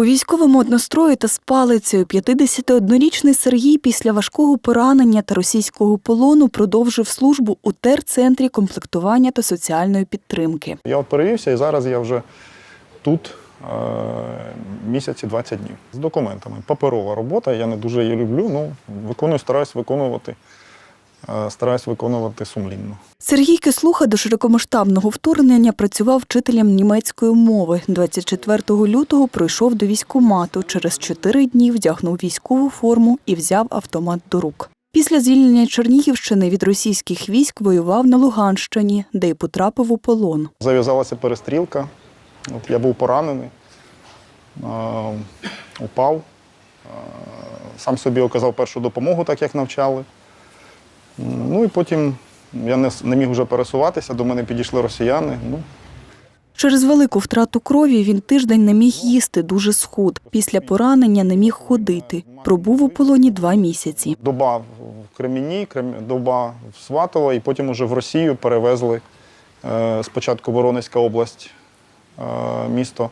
У військовому однострої та з палицею 51-річний Сергій після важкого поранення та російського полону продовжив службу у терцентрі комплектування та соціальної підтримки. Я перевівся і зараз я вже тут е, місяці 20 днів. З документами. Паперова робота, я не дуже її люблю, ну виконую, стараюсь виконувати, стараюсь виконувати сумлінно. Сергій Кислуха до широкомасштабного вторгнення працював вчителем німецької мови. 24 лютого прийшов до військкомату. Через чотири дні вдягнув військову форму і взяв автомат до рук. Після звільнення Чернігівщини від російських військ воював на Луганщині, де й потрапив у полон. Зав'язалася перестрілка, от я був поранений, упав, сам собі оказав першу допомогу, так як навчали. Ну і потім я не, не міг вже пересуватися, до мене підійшли росіяни. Ну, Через велику втрату крові він тиждень не міг їсти, дуже схуд. Після поранення не міг ходити. Пробув у полоні два місяці. доба в Кремені, доба в Сватово, і потім уже в Росію перевезли е, спочатку Воронезька область, е, місто,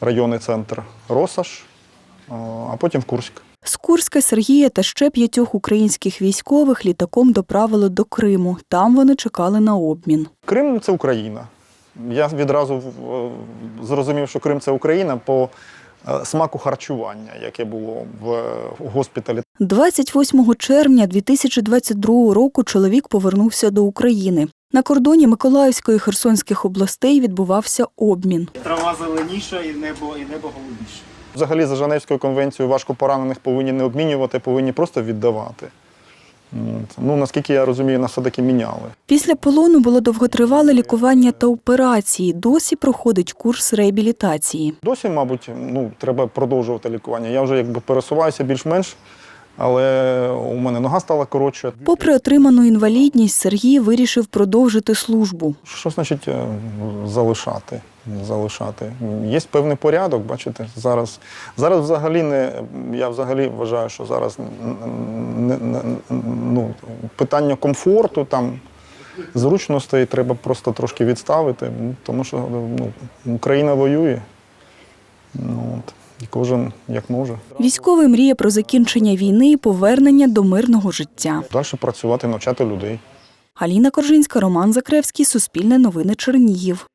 районний центр Росаш, е, а потім в Курськ. З Курська Сергія та ще п'ятьох українських військових літаком доправили до Криму. Там вони чекали на обмін. Крим це Україна. Я відразу е, зрозумів, що Крим це Україна по е, смаку харчування, яке було в е, в госпіталі. 28 червня 2022 року чоловік повернувся до України. На кордоні Миколаївської і Херсонських областей відбувався обмін. Трава зеленіша і небо, і небо голубіше. Взагалі, за Женевською конвенцією важко поранених повинні не обмінювати, повинні просто віддавати. Ну, наскільки я розумію, нас все-таки міняли. Після полону було довготривале лікування та операції. Досі проходить курс реабілітації. Досі, мабуть, ну, треба продовжувати лікування. Я вже якби пересуваюся більш-менш, але у мене нога стала коротша. Попри отриману інвалідність, Сергій вирішив продовжити службу. Що значить е, залишати? залишати? Є певний порядок, бачите, зараз, зараз взагалі не, я взагалі вважаю, що зараз не, не, ну, питання комфорту, там, зручностей треба просто трошки відставити, тому що ну, Україна воює. Ну, от, і кожен як може. Військовий мріє про закінчення війни і повернення до мирного життя. Далі працювати, навчати людей. Аліна Коржинська, Роман Закревський, Суспільне новини Чернігів.